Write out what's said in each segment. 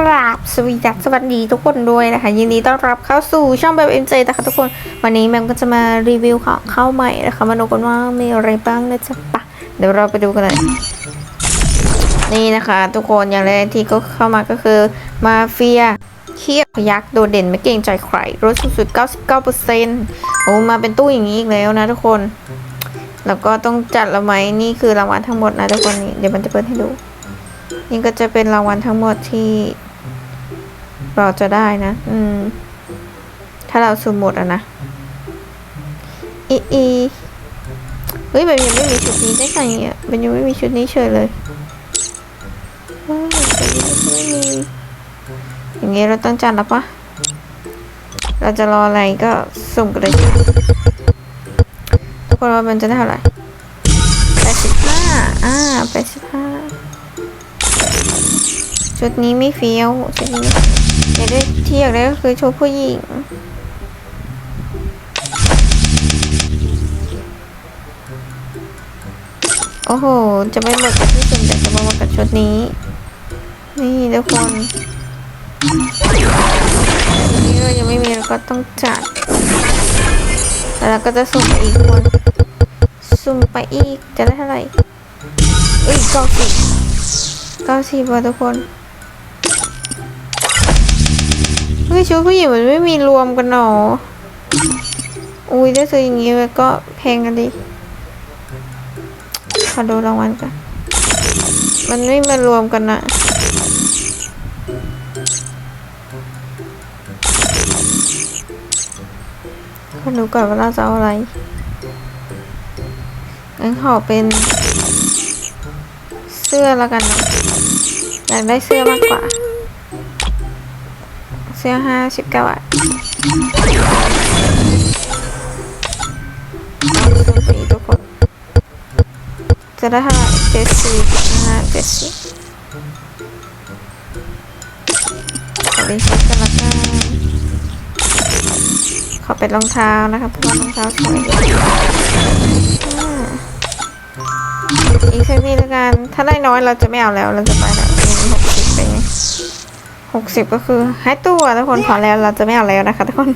ครับสวีดัสสวัสดีทุกคนด้วยนะคะ ยินดีต้อนรับเข้าสู่ช่องแบบเอ็มเจนะคะทุกคน วันนี้แมมก็จะมารีวิวของเข้าใหม่นะคะ มาดูกันว่ามีอะไรบ้างนะจ๊ะปะเดี๋ยวเราไปดูกันเลยนี่นะคะ ทุกคนอย่างแรกที่ก็เข้ามาก็คือมาเฟียเคียบพยักโดดเด่นไม่เกรงใจใครลดสุดๆ99%โอ้มาเป็นตู้อย่างนี้อีกแล้วนะทุกคน แล้วก็ต้องจัดละไหมนี่คือรางวัลทั้งหมดนะทุกคนนี่เดี๋ยวมันจะเปิดให้ดูนี่ก็จะเป็นรางวัลทั้งหมดที่ เราจะได้นะ อืม ถ้าเราสุ่มหมดอะนะ อีอีเฮ้ยมันยังไม่มีชุดนี้ได้ไงอะมันยังไม่มีชุดนี้เฉยเลยว้าวไม่มีอย่างงี้เราต้องจัดแล้วปะเราจะรออะไรก็สุ่มกันเลยทุกคนว่ามันจะได้เท่าไหร่แปดสิบห้าอ่าแปดสิบห้าชุดนี้ไม่เฟี้ยวชุดนี้ อยากได้ที่อยากได้ก็คือชุดผู้หญิง โอ้โห จะไม่หมดกับที่สุ่มแต่จะมาหมดกับชุดนี้ นี่ทุกคนนี่เรายังไม่มีเราก็ต้องจัด แล้วก็จะสุ่มไปอีกคน สุ่มไปอีกจะได้เท่าไหร่เอ้ยเก้าสิบเก้าสิบว่ะทุกคน เฮ้ยชุดผู้หญิงมันไม่มีรวมกันหนออุ้ยได้ซื้ออย่างงี้ไว้ก็แพงกันดิ ขอดูรางวัลกัน มันไม่มารวมกันนะขอดูก่อนว่าเราจะเอาอะไรงั้นขอเป็นเสื้อแล้วกันนะอยากได้เสื้อมากกว่า เสื้อห้าสิบเก้าบาทสีทุกคนจะได้เท่าไหร่เจ็ดสิบห้าเจ็ดสิบขอเป็นชุดกันละกันขอเป็นรองเท้านะคะเพราะว่ารองเท้าสวยอีกสักนิดละกัน ถ้าได้น้อยเราจะไม่เอาแล้ว เราจะไปแล้วมีหกสิบ หกสิบก็คือหายตัวทุกคนพอแล้วเราจะไม่เอาแล้วนะคะทุกคน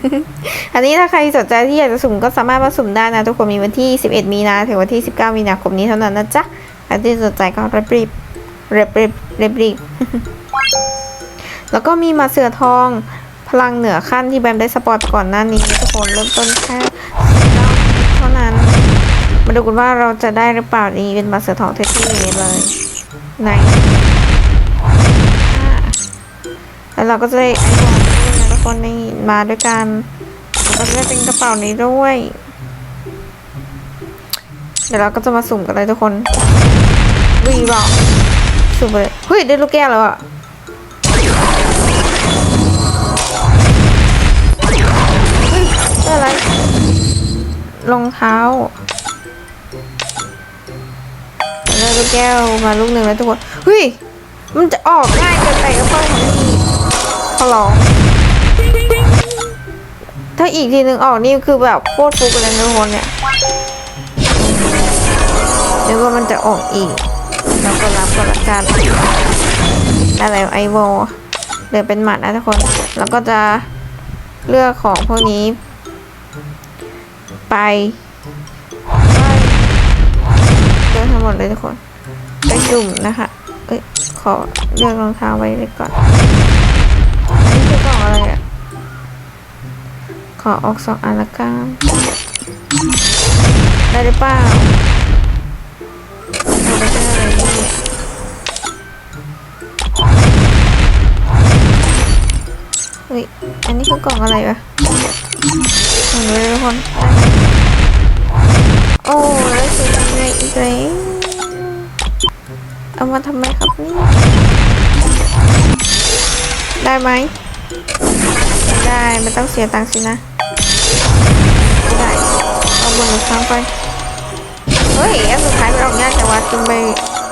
อันนี้ถ้าใครสนใจที่อยากจะสุ่มก็สามารถมาสุ่มได้นะ ทุกคนมีวันที่11มีนาถึงวันที่19มีนาคมนี้เท่านั้นนะจ๊ะใครที่สนใจก็รีบรีบรีบรีบรีบรีบแล้วก็มีมาเสือทองพลังเหนือขั้นที่แบมได้สปอยไปก่อนหน้านี้ทุกคนเริ่มต้นแค่เท่านั้น มาดูกันว่าเราจะได้หรือเปล่านี่เป็นมาเสือทองเท่ๆเลยไหน เราก็จะได้ไอวอนด้วยนะทุกคนนี่มาด้วยกันแล้วก็จะได้เป็นกระเป๋านี้ด้วย เดี๋ยวเราก็จะมาสุ่มกันเลยทุกคนวีบอกสุ่มไปเลยเฮ้ยได้ลูกแก้วแล้วอะได้อะไรรองเท้าแล้ลูกแก้วมาลูกหนึ่งแล้วทุกคนเฮ้ยมันจะออกง่ายเกินไปก็ต้องนี่ ร้อง ถ้าอีกทีหนึ่งออกนี่คือแบบโคตรฟุกเลยนะทุกคนเนี่ยเดี๋ยวว่ามันจะออกอีกเราก็รับก็ละกันได้แล้วไอโวเหลือเป็นหมัดนะทุกคน แล้วก็จะเลือกของพวกนี้ ไปเลือกทั้งหมดเลยทุกคน ไปจุ่มนะคะ เอ้ย ขอเลือกรองเท้าไว้เลยก่อนคือกล่องอะไรอะ ขอออกสองอันละกันได้หรือเปล่าเอาไปได้อะไรเนี่ยเฮ้ย อันนี้คือกล่องอะไรวะของนี้เลยทุกคนโอ้แล้วซื้อทำไงอีกแล้วเอามาทำไมครับนี่ได้ไหมไม่ได้ไม่ต้องเสียตังค์สินะ ไม่ได้เอาบนหนึ่งครั้งไปเฮ้ยอันสุดท้ายมันออกยากแต่ว่าจนไป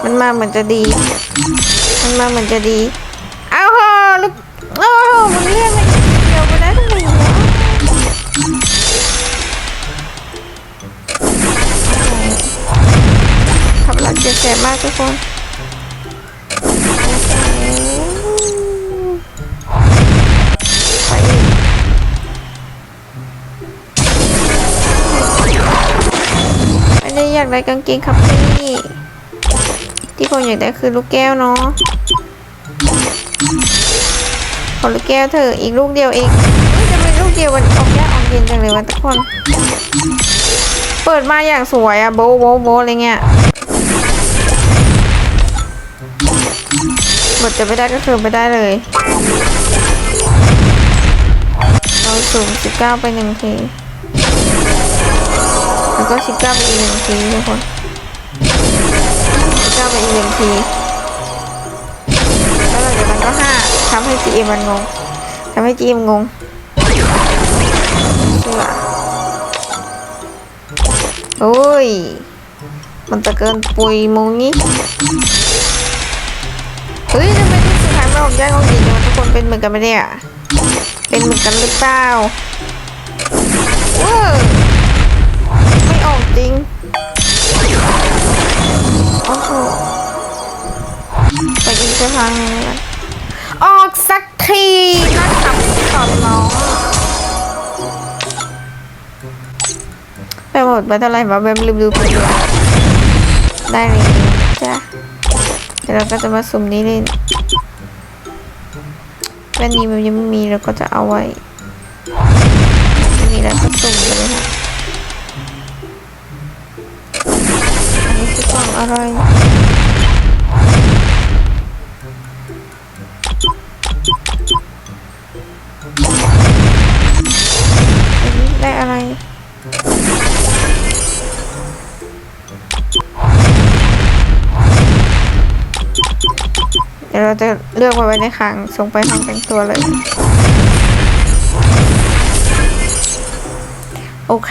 มันมาเหมือนจะดี มันมาเหมือนจะดีเอาเหอะลูกโอ้โหมันเลื่อนไปเดียวไปได้ทั้งหนึ่งวะขับรถเจ็บแสบมากทุกคนากได้กางเกงครับพี่ ที่ผมอยากได้คือลูกแก้วเนาะ ขอลูกแก้วเถอะอีกลูกเดียวเองจะเป็นลูกเดียวมันออกยากออกเย็นจังเลยวันทุกคน เปิดมาอย่างสวยอะโบโบโบอะไรเงี้ยบทจะไม่ได้ก็คือไม่ได้เลย เราสูง19 ไปหนึ่งที แล้วก็19ไปอีกหนึ่งทีทุกคน19ไปอีกหนึ่งทีแล้วหลังจากนั้นก็ห้าทำให้ GM มันงงทำให้ GM งงเชื่อโอ้ย มันจะเกินปุยมงนี้เฮ้ยทำไมที่สุดท้ายไมันออกยากออกดีจังทุกคนเป็นเหมือนกันไหมเนี่ยเป็นเหมือนกันหรือเปล่าเว้อไม่ ออกจริง โอ้โหไปอีกสักครั้งนึงออกสักทีนะครับขอร้องไปหมดไปเท่าไหร่วะแบบลืมดูไปเลยได้เลยจ้ะเดี๋ยวเราก็จะมาสุ่มนี้เล่นแว่นนี้มันยังไม่มีเราก็จะเอาไว้ไม่มีแล้วก็สุ่มไปเลยค่ะ อะไร ได้อะไรเดี๋ยวเราจะเลือกไว้ในคลังส่งไปห้องแต่งตัวเลย โอเค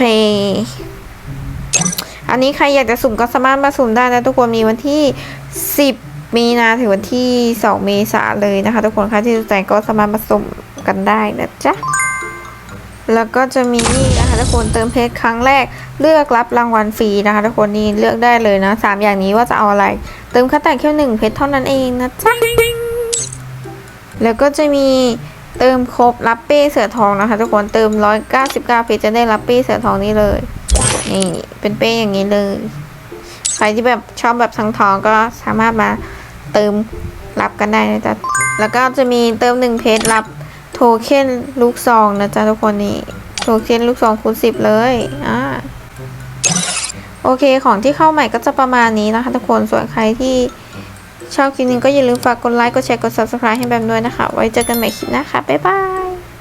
อันนี้ใครอยากจะสุ่มก็สามารถมาสุ่มได้นะทุกคนมีวันที่ 10 มีนาถึงวันที่ 2 เมษาเลยนะคะ ทุกคนคะที่สนใจก็สามารถมาสุ่มกันได้นะจ๊ะแล้วก็จะมีนี่นะคะทุกคนเติมเพชรครั้งแรกเลือกรับรางวัลฟรีนะคะทุกคนนี่เลือกได้เลยนะสามอย่างนี้ว่าจะเอาอะไร เติมค่แต่งแค่หนึ่งเพชรเท่านั้นเองนะจ๊ะแล้วก็จะมีเติมครบรับเป้เสือทองนะคะ ทุกคนเติม 199เพชรจะได้รับเป้เสือทองนี้เลย นี่เป็นเป้อย่างนี้เลย ใครที่แบบชอบแบบทั้งทองก็สามารถมาเติมรับกันได้นะจ๊ะ แล้วก็จะมีเติมหนึ่งเพชรรับโทเค็นลูกซองนะจ๊ะทุกคนนี่โทเค็นลูกซองคูณสิบเลยอ่าโอเคของที่เข้าใหม่ก็จะประมาณนี้นะคะทุกคนส่วนใครที่ชอบคลิปนี้ก็อย่าลืมฝากกดไลค์กดแชร์กด subscribe ให้แบมด้วยนะคะ ไว้เจอกันใหม่คลิปหน้าค่ะบ๊ายบาย